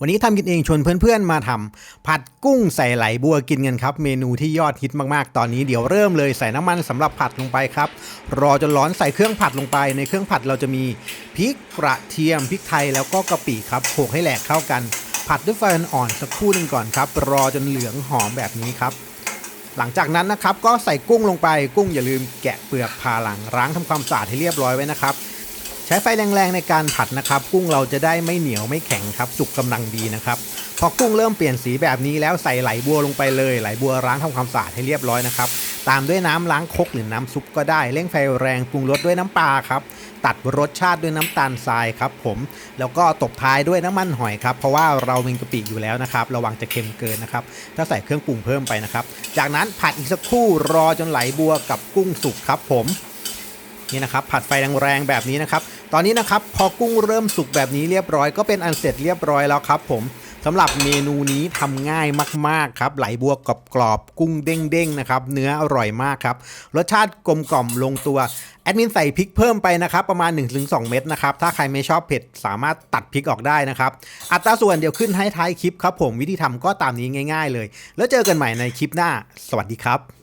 วันนี้ทำกินเองชวนเพื่อนๆมาทำผัดกุ้งใส่ไหลบัวกินกันครับ เมนูที่ยอดฮิตมากๆ ตอนนี้เดี๋ยวเริ่มเลยใส่น้ำมันสำหรับผัดลงไปครับ รอจนร้อนใส่เครื่องผัดลงไป ในเครื่องผัดเราจะมีพริกกระเทียมพริกไทยแล้วก็กะปิครับโขกให้แหลกเข้ากัน ผัดด้วยไฟอ่อนสักครู่หนึ่งก่อนครับ รอจนเหลืองหอมแบบนี้ครับ หลังจากนั้นนะครับก็ใส่กุ้งลงไปกุ้งอย่าลืมแกะเปลือกผ่าหลังล้างทำความสะอาดให้เรียบร้อยไว้นะครับ ใช้ไฟแรงๆในการผัดนะครับ กุ้งเราจะได้ไม่เหนียวไม่แข็งครับสุกกำลังดีนะครับพอกุ้งเริ่มเปลี่ยนสีแบบนี้แล้วใส่ไหลบัวลงไปเลยไหลบัวล้างทำความสะอาดให้เรียบร้อยนะครับตามด้วยน้ำล้างคกหรือน้ำซุปก็ได้เร่งไฟแรงปรุงรสด้วยน้ำปลาครับตัดรสชาติด้วยน้ำตาลทรายครับผมแล้วก็ตบท้ายด้วยน้ำมันหอยครับเพราะว่าเรามีกะปิอยู่แล้วนะครับระวังจะเค็มเกินนะครับถ้าใส่เครื่องปรุงเพิ่มไปนะครับจากนั้นผัดอีกสักครู่รอจนไหลบัวกับกุ้งสุกครับผมนี่นะครับผัดไฟแรงๆแบบนี้นะครับ ตอนนี้นะครับพอกุ้งเริ่มสุกแบบนี้เรียบร้อยก็เป็นอันเสร็จเรียบร้อยแล้วครับผมสำหรับเมนูนี้ทำง่ายมากๆครับ ไหลบัวกรอบกรอบกุ้งเด้งๆนะครับ เนื้ออร่อยมากครับ รสชาติกลมกล่อมลงตัว แอดมินใส่พริกเพิ่มไปนะครับ ประมาณ 1-2 เม็ดนะครับ ถ้าใครไม่ชอบเผ็ดสามารถตัดพริกออกได้นะครับ อัตราส่วนเดี๋ยวขึ้นให้ท้ายคลิปครับผมวิธีทำก็ตามนี้ง่าย ๆ เลย แล้วเจอกันใหม่ในคลิปหน้า สวัสดีครับ